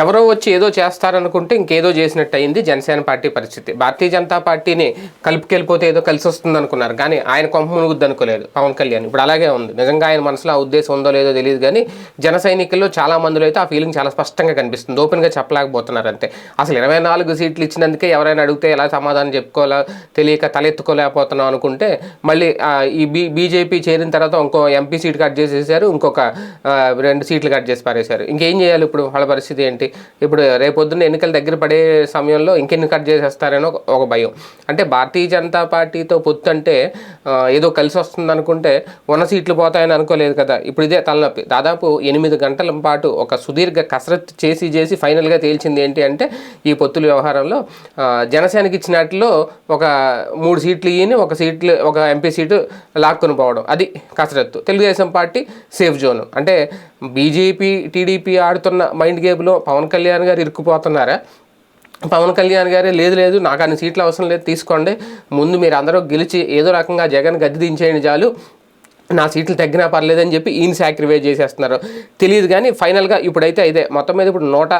ఎవరో వచ్చి ఏదో చేస్తారనుకుంటే ఇంకేదో చేసినట్టు అయింది జనసేన పార్టీ పరిస్థితి. భారతీయ జనతా పార్టీని కలుపుకెళ్ళిపోతే ఏదో కలిసి వస్తుంది అనుకున్నారు కానీ ఆయన కొంప మునుగుద్ది అనుకోలేదు పవన్ కళ్యాణ్. ఇప్పుడు అలాగే ఉంది. నిజంగా ఆయన మనసులో ఆ ఉద్దేశం ఉందో లేదో తెలియదు కానీ జన సైనికుల్లో చాలా మందిలో అయితే ఆ ఫీలింగ్ చాలా స్పష్టంగా కనిపిస్తుంది. ఓపెన్గా చెప్పలేకపోతున్నారు అంతే. అసలు ఇరవై నాలుగు సీట్లు ఇచ్చినందుకే ఎవరైనా అడిగితే ఎలా సమాధానం చెప్పుకోవాలో తెలియక తలెత్తుకోలేకపోతున్నాం అనుకుంటే మళ్ళీ ఈ బీ బీజేపీ చేరిన తర్వాత ఇంకో ఎంపీ సీట్ కట్ చేసేసారు. ఇంకొక రెండు సీట్లు కట్ చేసి పారేశారు. ఇంకేం చేయాలి ఇప్పుడు వాళ్ళ పరిస్థితి ఏంటి? ఇప్పుడు రేపొద్దున్న ఎన్నికలు దగ్గర పడే సమయంలో ఇంకెన్ని కట్ చేసేస్తారనో ఒక- భయం. అంటే భారతీయ జనతా పార్టీతో పొత్తు అంటే ఏదో కలిసి వస్తుంది అనుకుంటే ఉన్న సీట్లు పోతాయని అనుకోలేదు కదా. ఇప్పుడు ఇదే తలనొప్పి. దాదాపు ఎనిమిది గంటల పాటు ఒక సుదీర్ఘ కసరత్తు చేసి చేసి ఫైనల్గా తేల్చింది ఏంటి అంటే ఈ పొత్తుల వ్యవహారంలో జనసేనకి ఇచ్చినట్లో ఒక మూడు సీట్లు ఇయ్యని ఒక సీట్లు ఒక ఎంపీ సీటు లాక్కుని పోవడం. అది కసరత్తు. Telugu Desam party safe zone. అంటే బీజేపీ టీడీపీ ఆడుతున్న మైండ్ గేమ్లో పవన్ కళ్యాణ్ గారు ఇరుక్కుపోతున్నారా? పవన్ కళ్యాణ్ గారే లేదు లేదు నాకు అన్ని సీట్లు అవసరం లేదు తీసుకోండి. ముందు మీరు అందరూ గెలిచి ఏదో రకంగా జగన్ గద్దె దించేయండి చాలు. నా సీట్లు తగ్గినా పర్లేదని చెప్పి ఈయన సాక్రిఫైస్ చేసేస్తున్నారు. తెలియదు కానీ ఫైనల్గా ఇప్పుడైతే ఇదే. మొత్తం మీద ఇప్పుడు నూట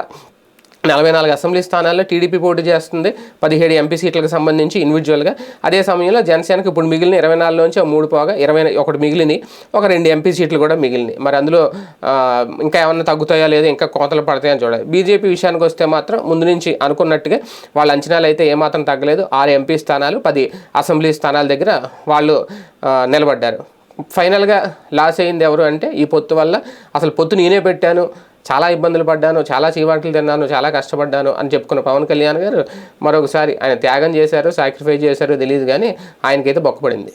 నలభై నాలుగు అసెంబ్లీ స్థానాల్లో టీడీపీ పోటీ చేస్తుంది. పదిహేడు ఎంపీ సీట్లకు సంబంధించి ఇండివిజువల్గా అదే సమయంలో జనసేనకు ఇప్పుడు మిగిలిన ఇరవై నాలుగులోంచి ఒక మూడు పోగా ఇరవై ఒకటి మిగిలింది ఒక రెండు ఎంపీ సీట్లు కూడా మిగిలినాయి. మరి అందులో ఇంకా ఏమన్నా తగ్గుతాయా లేదా ఇంకా కోతలు పడతాయని చూడాలి. బీజేపీ విషయానికి వస్తే మాత్రం ముందు నుంచి అనుకున్నట్టుగా వాళ్ళ అంచనాలు అయితే ఏమాత్రం తగ్గలేదు. ఆరు ఎంపీ స్థానాలు పది అసెంబ్లీ స్థానాల దగ్గర వాళ్ళు నిలబడ్డారు. ఫైనల్గా లాస్ అయింది ఎవరు అంటే ఈ పొత్తు వల్ల. అసలు పొత్తు నేనే పెట్టాను. చాలా ఇబ్బందులు పడ్డాను చాలా చీవాట్లు తిన్నాను చాలా కష్టపడ్డాను అని చెప్పుకున్న పవన్ కళ్యాణ్ గారు మరొకసారి ఆయన త్యాగం చేశారు సాక్రిఫైస్ చేశారు తెలియదు కానీ ఆయనకైతే బొక్కపడింది.